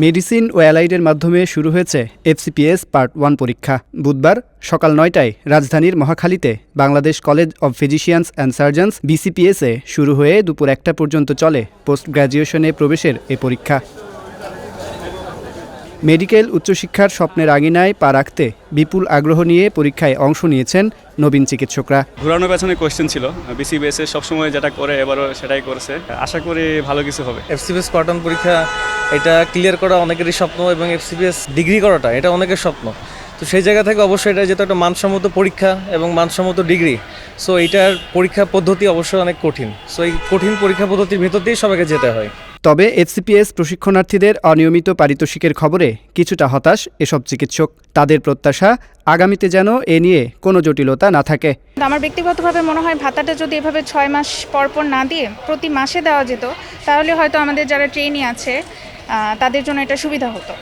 Medicine ও অ্যালাইডের মাধ্যমে শুরু হয়েছে এফসিপিএস পার্ট ওয়ান পরীক্ষা। বুধবার সকাল নয়টায় রাজধানীর মহাখালীতে Bangladesh college of physicians and surgeons বিসিপিএসে শুরু হয়ে দুপুর একটা পর্যন্ত চলে পোস্ট গ্র্যাজুয়েশনে প্রবেশের এ পরীক্ষা। মেডিকেল উচ্চশিক্ষার স্বপ্নের আঙিনায় পা রাখতে বিপুল আগ্রহ নিয়ে পরীক্ষায় অংশ নিয়েছেন নবীন চিকিৎসকরা। ঘুরানো পেছনে কোয়েশ্চেন ছিল। বিসিবিএসএ সবসময় যেটা করে এবারও সেটাই করছে। আশা করি ভালো কিছু হবে। এফসিবিএস পার্টন পরীক্ষা এটা ক্লিয়ার করা অনেকেরই স্বপ্ন এবং এফসিবিএস ডিগ্রি করাটা এটা অনেকের স্বপ্ন। তো সেই জায়গা থেকে অবশ্যই এটা যেহেতু একটা মানসম্মত পরীক্ষা এবং মানসম্মত ডিগ্রি সো এইটার পরীক্ষা পদ্ধতি অবশ্যই অনেক কঠিন। সো এই কঠিন পরীক্ষা পদ্ধতির ভেতর দিয়েই সবাইকে যেতে হয়। তবে এফসিপিএস প্রশিক্ষণার্থীদের অনিয়মিত পারিতোষিকের খবরে কিছুটা হতাশ এসব চিকিৎসক। তাদের প্রত্যাশা আগামীতে যেন এ নিয়ে কোনো জটিলতা না থাকে। আমার ব্যক্তিগতভাবে মনে হয় ভাতাটা যদি এভাবে ছয় মাস পর পর না দিয়ে প্রতি মাসে দেওয়া যেত, তাহলে হয়তো আমাদের যারা ট্রেনি আছে তাদের জন্য এটা সুবিধা হতো।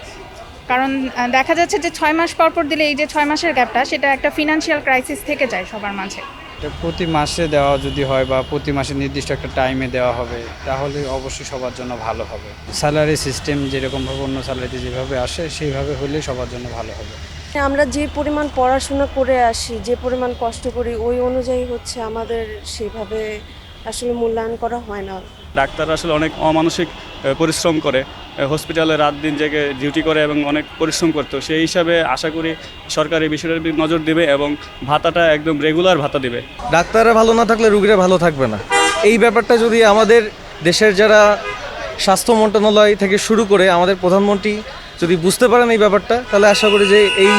কারণ দেখা যাচ্ছে যে ছয় মাস পর পর দিলে এই যে ছয় মাসের গ্যাপটা সেটা একটা ফিনান্সিয়াল ক্রাইসিস থেকে যায় সবার মাঝে। প্রতি মাসে দেওয়া যদি হয় বা প্রতি মাসে নির্দিষ্ট একটা টাইমে দেওয়া হবে তাহলে অবশ্যই সবার জন্য ভালো হবে। স্যালারি সিস্টেম যেরকমভাবে অন্য স্যালারিতে যেভাবে আসে সেইভাবে হলে সবার জন্য ভালো হবে। আমরা যে পরিমাণ পড়াশোনা করে আসি যে পরিমাণ কষ্ট করি ওই অনুযায়ী হচ্ছে আমাদের সেভাবে আসলে মূল্যায়ন করা হয় না। ডাক্তাররা আসলে অনেক অমানসিক পরিশ্রম করে। হসপিটালে রাত দিন জেগে ডিউটি করে এবং অনেক পরিশ্রম করতো। সেই হিসাবে আশা করি সরকার এই বিষয়টার দিকে নজর দেবে এবং ভাতাটা একদম রেগুলার ভাতা দেবে। ডাক্তাররা ভালো না থাকলে রুগীরা ভালো থাকবে না। এই ব্যাপারটা যদি আমাদের দেশের যারা স্বাস্থ্য মন্ত্রণালয় থেকে শুরু করে আমাদের প্রধানমন্ত্রী যদি বুঝতে পারেন এই ব্যাপারটা তাহলে আশা করি যে এই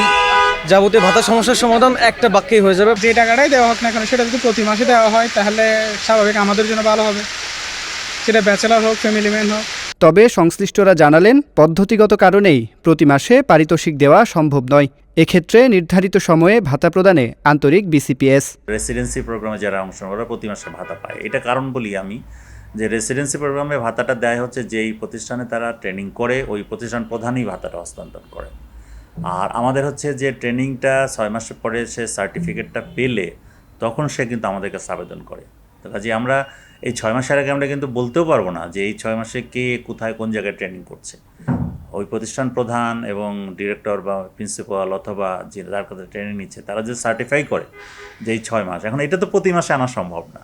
যাবতীয় ভাতা সমস্যার সমাধান একটা বাক্যেই হয়ে যাবে। যে টাকাটাই দেওয়া হোক না কেন সেটা যদি প্রতি মাসে দেওয়া হয় তাহলে স্বাভাবিক আমাদের জন্য ভালো হবে। সেটা ব্যাচেলার হোক ফ্যামিলি ম্যান হোক তবে সংশ্লিষ্টরা জানালেন, পদ্ধতিগত কারণেই প্রতি মাসে পারিতোষিক দেওয়া সম্ভব নয়। এক্ষেত্রে নির্ধারিত সময়ে ভাতা প্রদানে আন্তরিক বিসিপিএস। রেসিডেন্সি প্রোগ্রামে যারা অংশ ওরা প্রতি মাসে ভাতা পায়। এটা কারণ বলি আমি যে রেসিডেন্সি প্রোগ্রামে ভাতাটা দেয় হচ্ছে যেই প্রতিষ্ঠানে তারা ট্রেনিং করে, ওই প্রতিষ্ঠান প্রধানই ভাতাটা হস্তান্তর করে। আর আমাদের হচ্ছে যে ট্রেনিংটা ছয় মাসের পরে সে সার্টিফিকেটটা পেলে তখন সে কিন্তু আমাদের কাছে আবেদন করে। কাজে আমরা এই ছয় মাসের আগে আমরা কিন্তু বলতেও পারব না যে এই ছয় মাসে কে কোথায় কোন জায়গায় ট্রেনিং করছে। ওই প্রতিষ্ঠান প্রধান এবং ডিরেক্টর বা প্রিন্সিপাল অথবা যে যার কাছে ট্রেনিং নিচ্ছে, তারা যে সার্টিফাই করে যে এই ছয় মাস, এখন এটা তো প্রতি মাসে আনা সম্ভব না।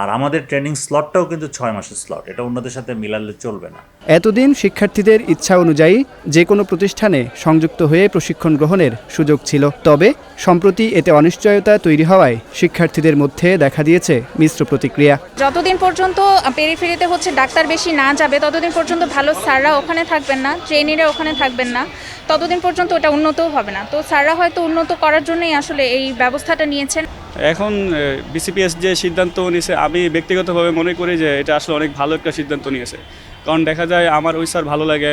আর আমাদের ট্রেনিং স্লটটাও কিন্তু ছয় মাসের স্লট এটা অন্যদের সাথে মিলালে চলবে না। এতদিন শিক্ষার্থীদের ইচ্ছা অনুযায়ী যে কোনো প্রতিষ্ঠানে সংযুক্ত হয়ে প্রশিক্ষণ গ্রহণের সুযোগ ছিল তবে সম্প্রতি এতে অনিশ্চয়তা তৈরি হওয়ায় শিক্ষার্থীদের মধ্যে দেখা দিয়েছে মিশ্র প্রতিক্রিয়া। যতদিন পর্যন্ত পেরিফেরিতে হচ্ছে ডাক্তার বেশি না যাবে ততদিন পর্যন্ত ভালো স্যাররা ওখানে থাকবেন না ট্রেনিরা ওখানে থাকবেন না ততদিন পর্যন্ত ওটা উন্নতও হবে না। তো স্যাররা হয়তো উন্নত করার জন্যই আসলে এই ব্যবস্থাটা নিয়েছেন। এখন বিসিপিএস যে সিদ্ধান্ত নিয়েছে, আমি ব্যক্তিগতভাবে মনে করি যে এটা আসলে অনেক ভালো একটা সিদ্ধান্ত নিয়েছে। কারণ দেখা যায় আমার ওই স্যার ভালো লাগে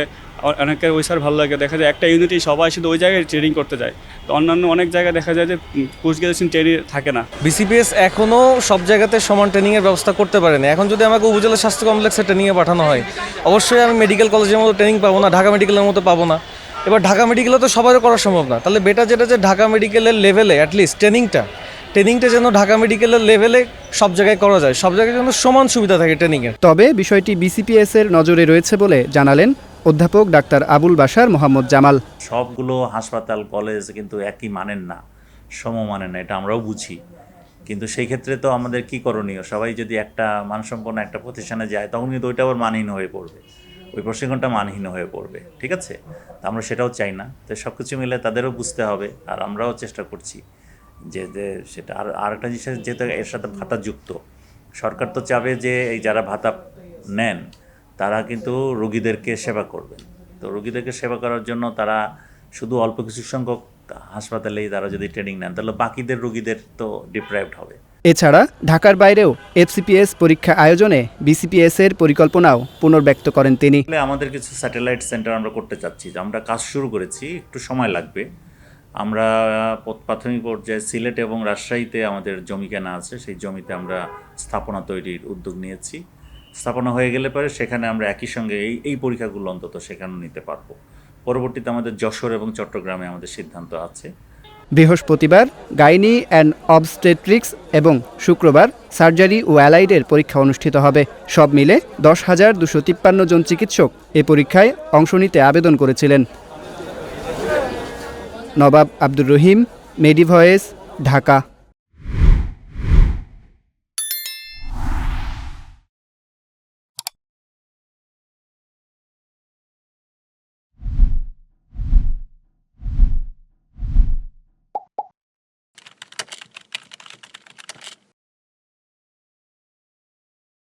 অনেকের ওই স্যার ভালো লাগে, দেখা যায় একটা ইউনিটি সবাই শুধু ওই জায়গায় ট্রেনিং করতে যায়। তো অন্যান্য অনেক জায়গায় দেখা যায় যে পোস্ট গ্রাজুয়েশন ট্রেনিং থাকে না। বিসিপিএস এখনও সব জায়গাতে সমান ট্রেনিংয়ের ব্যবস্থা করতে পারেনি। এখন যদি আমাকে উপজেলা স্বাস্থ্য কমপ্লেক্সে ট্রেনিংয়ে পাঠানো হয়, অবশ্যই আমি মেডিকেল কলেজের মতো ট্রেনিং পাবো না, ঢাকা মেডিকেলের মতো পাবো না। এবার ঢাকা মেডিকেলে তো সবারও করা সম্ভব না। তাহলে বেটা যেটা যে ঢাকা মেডিকেলের লেভেলে অ্যাটলিস্ট ট্রেনিংটা ট্রেনিংটা যেন ঢাকা মেডিকেলের লেভেলে সব জায়গায় করা যায় সব জায়গায় যেন সমান সুবিধা থাকে ট্রেনিংয়ের। তবে বিষয়টি বিসিপিএস এর নজরে রয়েছে বলে জানালেন অধ্যাপক ডাক্তার আবুল বাশার মোহাম্মদ জামাল। সবগুলো হাসপাতাল কলেজ কিন্তু একই মানেন না সম মানেন না এটা আমরাও বুঝি। কিন্তু সেই ক্ষেত্রে তো আমাদের কি করণীয়? সবাই যদি একটা মানসম্পন্ন একটা প্রতিষ্ঠানে যায় তখন কিন্তু ওইটা আবার মানহীন হয়ে পড়বে। ওই প্রশিক্ষণটা মানহীন হয়ে পড়বে ঠিক আছে? তো আমরা সেটাও চাই না। তো সব কিছু মিলে তাদেরও বুঝতে হবে আর আমরাও চেষ্টা করছি। যে যে সেটা। আর আরেকটা জিনিস যেহেতু এর সাথে ভাতা যুক্ত। সরকার তো চাবে যে এই যারা ভাতা নেন তারা কিন্তু রোগীদেরকে সেবা করবেন। তো রোগীদেরকে সেবা করার জন্য তারা শুধু অল্প কিছু সংখ্যক হাসপাতালেই তারা যদি ট্রেনিং নেন তাহলে বাকিদের রোগীদের তো ডিপ্রাইভড হবে। এছাড়া ঢাকার বাইরেও এফসিপিএস পরীক্ষা আয়োজনে বিসিপিএস এর পরিকল্পনাও পুনর্ব্যক্ত করেন তিনি। আমাদের কিছু স্যাটেলাইট সেন্টার আমরা করতে চাচ্ছি। যে আমরা কাজ শুরু করেছি একটু সময় লাগবে। আমরা প্রাথমিক পর্যায়ে সিলেট এবং রাজশাহীতে আমাদের জমি কেনা আছে, সেই জমিতে আমরা স্থাপনা তৈরির উদ্যোগ নিয়েছি। স্থাপনা হয়ে গেলে পরে সেখানে আমরা একই সঙ্গে এই এই পরীক্ষাগুলো অন্তত সেখানে নিতে পারব। পরবর্তীতে আমাদের যশোর এবং চট্টগ্রামে আমাদের সিদ্ধান্ত আছে। বৃহস্পতিবার গাইনি অ্যান্ড অবস্টেট্রিক্স এবং শুক্রবার সার্জারি ও অ্যালাইডের পরীক্ষা অনুষ্ঠিত হবে। সব মিলে দশ হাজার দুশো তিপ্পান্ন জন চিকিৎসক এ পরীক্ষায় অংশ নিতে আবেদন করেছিলেন। নবাব আব্দুর রহিম মেডিভয়েস ঢাকা।